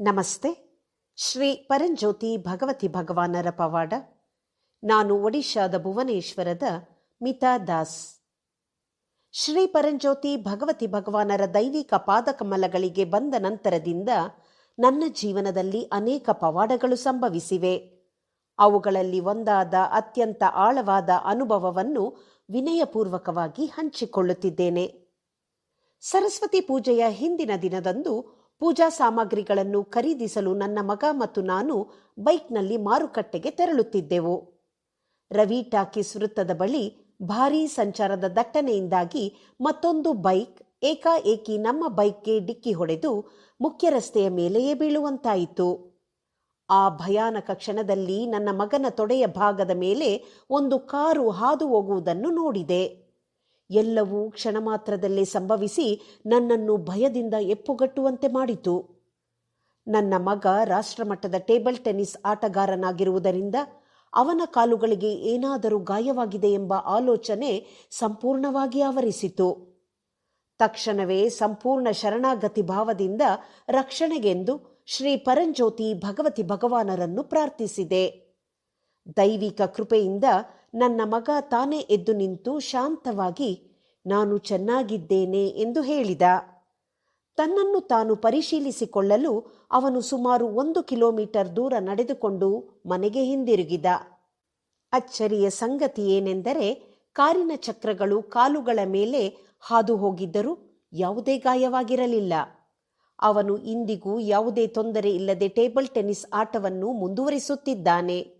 ನಮಸ್ತೆ. ಶ್ರೀ ಪರಂಜ್ಯೋತಿ ಭಗವತಿ ಭಗವಾನರ ಪವಾಡ. ನಾನು ಒಡಿಶಾದ ಭುವನೇಶ್ವರದ ಮಿತಾ ದಾಸ್. ಶ್ರೀ ಪರಂಜ್ಯೋತಿ ಭಗವತಿ ಭಗವಾನರ ದೈವಿಕ ಪಾದಕಮಲಗಳಿಗೆ ಬಂದ ನಂತರದಿಂದ ನನ್ನ ಜೀವನದಲ್ಲಿ ಅನೇಕ ಪವಾಡಗಳು ಸಂಭವಿಸಿವೆ. ಅವುಗಳಲ್ಲಿ ಒಂದಾದ ಅತ್ಯಂತ ಆಳವಾದ ಅನುಭವವನ್ನು ವಿನಯಪೂರ್ವಕವಾಗಿ ಹಂಚಿಕೊಳ್ಳುತ್ತಿದ್ದೇನೆ. ಸರಸ್ವತಿ ಪೂಜೆಯ ಹಿಂದಿನ ದಿನದಂದು ಪೂಜಾ ಸಾಮಗ್ರಿಗಳನ್ನು ಖರೀದಿಸಲು ನನ್ನ ಮಗ ಮತ್ತು ನಾನು ಬೈಕ್ನಲ್ಲಿ ಮಾರುಕಟ್ಟೆಗೆ ತೆರಳುತ್ತಿದ್ದೆವು. ರವಿ ಟಾಕೀಸ್ ವೃತ್ತದ ಬಳಿ ಭಾರೀ ಸಂಚಾರದ ದಟ್ಟಣೆಯಿಂದಾಗಿ ಮತ್ತೊಂದು ಬೈಕ್, ಏಕಾಏಕಿ ನಮ್ಮ ಬೈಕ್ಗೆ ಡಿಕ್ಕಿ ಹೊಡೆದು ಮುಖ್ಯ ರಸ್ತೆಯ ಮೇಲೆಯೇ ಬೀಳುವಂತಾಯಿತು. ಆ ಭಯಾನಕ ಕ್ಷಣದಲ್ಲಿ ನನ್ನ ಮಗನ ತೊಡೆಯ ಭಾಗದ ಮೇಲೆ ಒಂದು ಕಾರು ಹಾದು ಹೋಗುವುದನ್ನು ನೋಡಿದೆ. ಎಲ್ಲವೂ ಕ್ಷಣ ಮಾತ್ರದಲ್ಲೇ ಸಂಭವಿಸಿ ನನ್ನನ್ನು ಭಯದಿಂದ ಎಪ್ಪುಗಟ್ಟುವಂತೆ ಮಾಡಿತು. ನನ್ನ ಮಗ ರಾಷ್ಟ್ರಮಟ್ಟದ ಟೇಬಲ್ ಟೆನಿಸ್ ಆಟಗಾರನಾಗಿರುವುದರಿಂದ ಅವನ ಕಾಲುಗಳಿಗೆ ಏನಾದರೂ ಗಾಯವಾಗಿದೆ ಎಂಬ ಆಲೋಚನೆ ಸಂಪೂರ್ಣವಾಗಿ ಆವರಿಸಿತು. ತಕ್ಷಣವೇ ಸಂಪೂರ್ಣ ಶರಣಾಗತಿ ಭಾವದಿಂದ ರಕ್ಷಣೆಗೆಂದು ಶ್ರೀ ಪರಂಜ್ಯೋತಿ ಭಗವತಿ ಭಗವಾನರನ್ನು ಪ್ರಾರ್ಥಿಸಿದೆ. ದೈವಿಕ ಕೃಪೆಯಿಂದ ನನ್ನ ಮಗ ತಾನೇ ಎದ್ದು ನಿಂತು ಶಾಂತವಾಗಿ, ನಾನು ಚೆನ್ನಾಗಿದ್ದೇನೆ ಎಂದು ಹೇಳಿದ. ತನ್ನನ್ನು ತಾನು ಪರಿಶೀಲಿಸಿಕೊಳ್ಳಲು ಅವನು ಸುಮಾರು ಒಂದು ಕಿಲೋಮೀಟರ್ ದೂರ ನಡೆದುಕೊಂಡು ಮನೆಗೆ ಹಿಂದಿರುಗಿದ. ಅಚ್ಚರಿಯ ಸಂಗತಿ ಏನೆಂದರೆ, ಕಾರಿನ ಚಕ್ರಗಳು ಕಾಲುಗಳ ಮೇಲೆ ಹಾದು ಹೋಗಿದ್ದರೂ ಯಾವುದೇ ಗಾಯವಾಗಿರಲಿಲ್ಲ. ಅವನು ಇಂದಿಗೂ ಯಾವುದೇ ತೊಂದರೆ ಇಲ್ಲದೆ ಟೇಬಲ್ ಟೆನ್ನಿಸ್ ಆಟವನ್ನು ಮುಂದುವರಿಸುತ್ತಿದ್ದಾನೆ.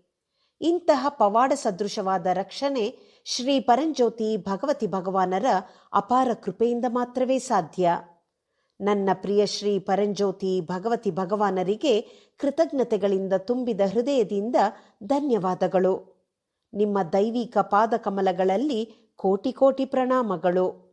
ಇಂತಹ ಪವಾಡ ಸದೃಶವಾದ ರಕ್ಷಣೆ ಶ್ರೀ ಪರಂಜ್ಯೋತಿ ಭಗವತಿ ಭಗವಾನರ ಅಪಾರ ಕೃಪೆಯಿಂದ ಮಾತ್ರವೇ ಸಾಧ್ಯ. ನನ್ನ ಪ್ರಿಯ ಶ್ರೀ ಪರಂಜ್ಯೋತಿ ಭಗವತಿ ಭಗವಾನರಿಗೆ ಕೃತಜ್ಞತೆಗಳಿಂದ ತುಂಬಿದ ಹೃದಯದಿಂದ ಧನ್ಯವಾದಗಳು. ನಿಮ್ಮ ದೈವಿಕ ಪಾದಕಮಲಗಳಲ್ಲಿ ಕೋಟಿ ಕೋಟಿ ಪ್ರಣಾಮಗಳು.